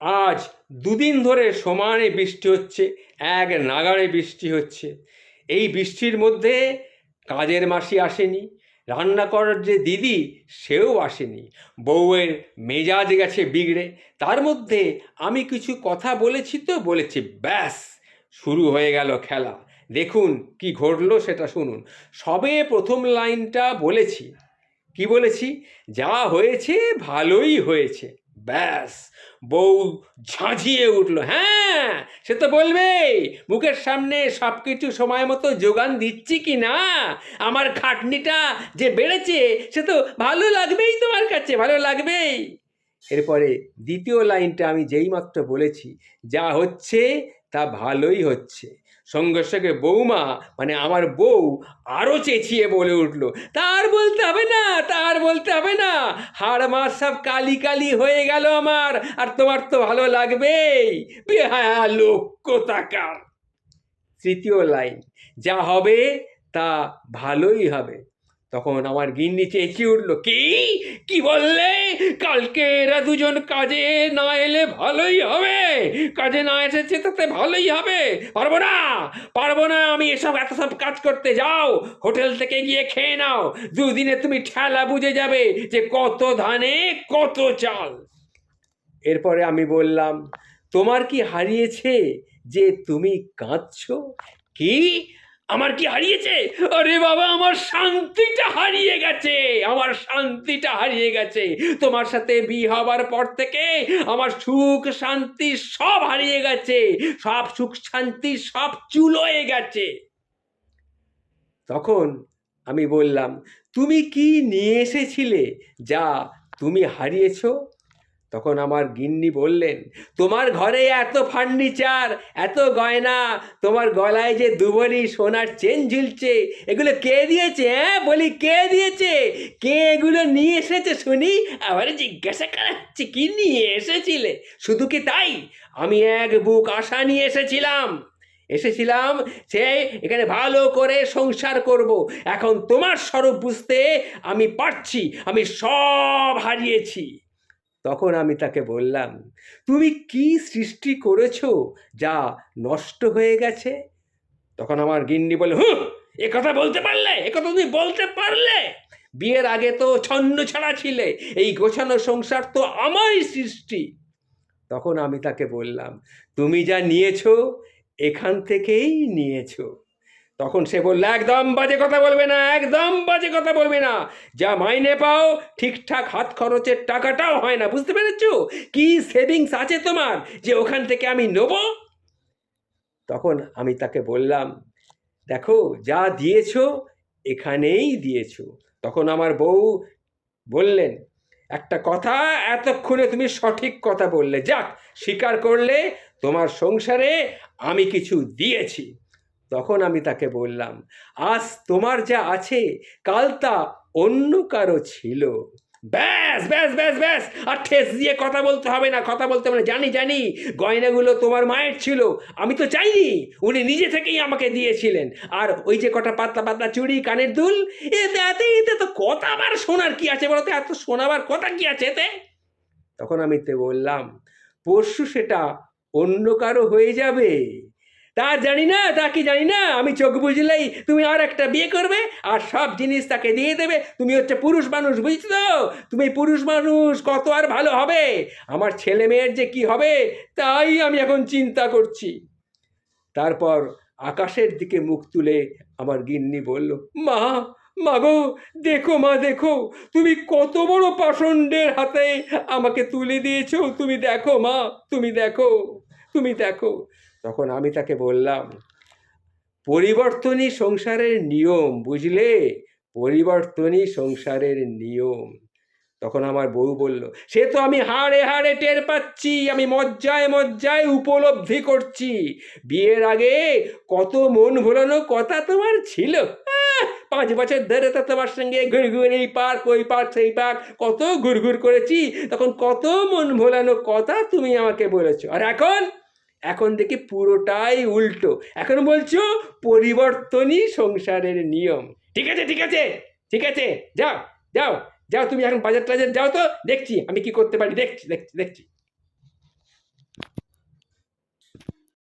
আজ দুদিন ধরে সমানে বৃষ্টি হচ্ছে, এক নাগাড়ে বৃষ্টি হচ্ছে। এই বৃষ্টির মধ্যে কাজের মাসি আসেনি রান্না করার যে দিদি সেও আসেনি। বউয়ের মেজাজ গেছে বিগড়ে। তার মধ্যে আমি কিছু কথা বলেছি তো বলেছি, ব্যাস, শুরু হয়ে গেল খেলা। দেখুন কি ঘটলো সেটা শুনুন। সবে প্রথম লাইনটা বলেছি। কি বলেছি? যা হয়েছে ভালোই হয়েছে। ব্যাস, বউ ঝাঁঝিয়ে উঠল হ্যাঁ সে তো বলবেই, মুখের সামনে সব কিছু সময় মতো যোগান দিচ্ছি কি না? আমার খাটনিটা যে বেড়েছে, সে তো ভালো লাগবেই তোমার কাছে, ভালো লাগবেই। এরপরে দ্বিতীয় লাইনটা আমি যেইমাত্র বলেছি, যা হচ্ছে তা ভালোই হচ্ছে। সঙ্গে সঙ্গে বৌমা মানে আমার বউ আরও চেঁচিয়ে বলে উঠল তার বলতে হবে না তার বলতে হবে না। হাড় মাস সব কালি কালি হয়ে গেল আমার, আর তোমার তো ভালো লাগবেই। বেহায়া টাকার তৃতীয় লাইন, যা হবে তা ভালোই হবে। তখন আমার গিন্নি চেঁচিয়ে উঠল, কি? কি বললে? কালকে এরা দুজন কাজে না এলে ভালোই হবে। কাজে না এসেছে তাতে ভালোই হবে। পারব না পারব না, আমি এসব, এত সব কাজ করতে যাও। হোটেল থেকে গিয়ে খেয়ে নাও। দুদিনে তুমি ঠেলা বুঝে যাবে যে কত ধানে কত চাল। এরপরে আমি বললাম, তোমার কি হারিয়েছে যে তুমি কাঁদছো? কি? আমার কি হারিয়েছে? আরে বাবা, আমার শান্তিটা হারিয়ে গেছে। আমার শান্তিটা হারিয়ে গেছে। তোমার সাথে বিয়ে হবার পর থেকে আমার সুখ, শান্তি সব হারিয়ে গেছে। সব সুখ, শান্তি সব চুলোয় গেছে। তখন আমি বললাম, তুমি কি নিয়ে এসেছিলে যা তুমি হারিয়েছো? তখন আমার গিন্নি বললেন, তোমার ঘরে এত ফার্নিচার, এত গয়না, তোমার গলায় যে দুবরি সোনার চেন ঝুলছে, এগুলো কে দিয়েছে হ্যাঁ? বলি, কে দিয়েছে? কে এগুলো নিয়ে এসেছে শুনি? আবার জিজ্ঞাসা করাচ্ছে, কি নিয়ে এসেছিলে? শুধু কি তাই? আমি এক বুক আশা নিয়ে এসেছিলাম। এসেছিলাম সে, এখানে ভালো করে সংসার করব। এখন তোমার স্বরূপ বুঝতে আমি পারছি, আমি সব হারিয়েছি। তখন আমি তাকে বললাম, তুমি কি সৃষ্টি করেছ যা নষ্ট হয়ে গেছে? তখন আমার গিন্নি বলে হুঁ, এ কথা বলতে পারলে, এ কথা তুমি বলতে পারলে। বিয়ের আগে তো ছন্ন ছাড়া ছিলে, এই গোছানো সংসার তো আমারই সৃষ্টি। তখন আমি তাকে বললাম, তুমি যা নিয়েছো, এখান থেকেই নিয়েছো। তখন সে বলল, একদম বাজে কথা বলবে না, একদম বাজে কথা বলবে না। যা মাইনে পাও, ঠিকঠাক হাত খরচের টাকাটাও হয় না, বুঝতে পেরেছ? কি সেভিংস আছে তোমার যে ওখান থেকে আমি নেব? তখন আমি তাকে বললাম, দেখো, যা দিয়েছ, এখানেই দিয়েছ। তখন আমার বউ বললেন, একটা কথা এতক্ষণে তুমি সঠিক কথা বললে। যাক, স্বীকার করলে তোমার সংসারে আমি কিছু দিয়েছি। তখন আমি তাকে বললাম, আজ তোমার যা আছে, কাল তা অন্য কারও ছিল। ব্যাস ব্যাস ব্যাস ব্যাস, আর ঠেস দিয়ে কথা বলতে হবে না, কথা বলতে হবে না। জানি জানি, গয়নাগুলো তোমার মায়ের ছিল, আমি তো চাইনি, উনি নিজে থেকেই আমাকে দিয়েছিলেন। আর ওই যে কটা পাতলা পাতলা চুড়ি, কানের দুল, এতে এতে এতে তো কথা আবার শোনার কি আছে বলতো এত শোনাবার কথা কি আছে এতে? তখন আমি তে বললাম, পরশু সেটা অন্য কারও হয়ে যাবে। তা জানি না, তা কি জানি না? আমি চোখ বুঝলেই তুমি আর একটা বিয়ে করবে আর সব জিনিস তাকে দিয়ে দেবে। তুমি হচ্ছে পুরুষ মানুষ, বুঝছ? তুমি পুরুষ মানুষ, কত আর ভালো হবে? আমার ছেলে মেয়ের যে কি হবে, তাই আমি এখন চিন্তা করছি। তারপর আকাশের দিকে মুখ তুলে আমার গিন্নি বলল, মা মাগো দেখো মা, দেখো, তুমি কত বড় পাষণ্ডের হাতে আমাকে তুলে দিয়েছ। তুমি দেখো মা, তুমি দেখো তুমি দেখো। তখন আমি তাকে বললাম পরিবর্তনই সংসারের নিয়ম, বুঝলে? পরিবর্তনই সংসারের নিয়ম। তখন আমার বউ বলল, সে তো আমি হাড়ে হাড়ে টের পাচ্ছি, আমি মজ্জায় মজ্জায় উপলব্ধি করছি। বিয়ের আগে কত মন ভোলানো কথা তোমার ছিল। পাঁচ বছর ধরে তো তোমার সঙ্গে ঘুরঘুর এই পার্ক ওই পার্ক সেই পার্ক কত ঘুরঘুর করেছি। তখন কত মন ভোলানো কথা তুমি আমাকে বলেছ। আর এখন এখন দেখি পুরোটাই উল্টো। এখন বলছো পরিবর্তনই সংসারের নিয়ম। ঠিক আছে ঠিক আছে ঠিক আছে, যাও যাও যাও, তুমি এখন বাজার টাজার যাও তো, দেখছি আমি কি করতে পারি, দেখছি দেখছি দেখছি।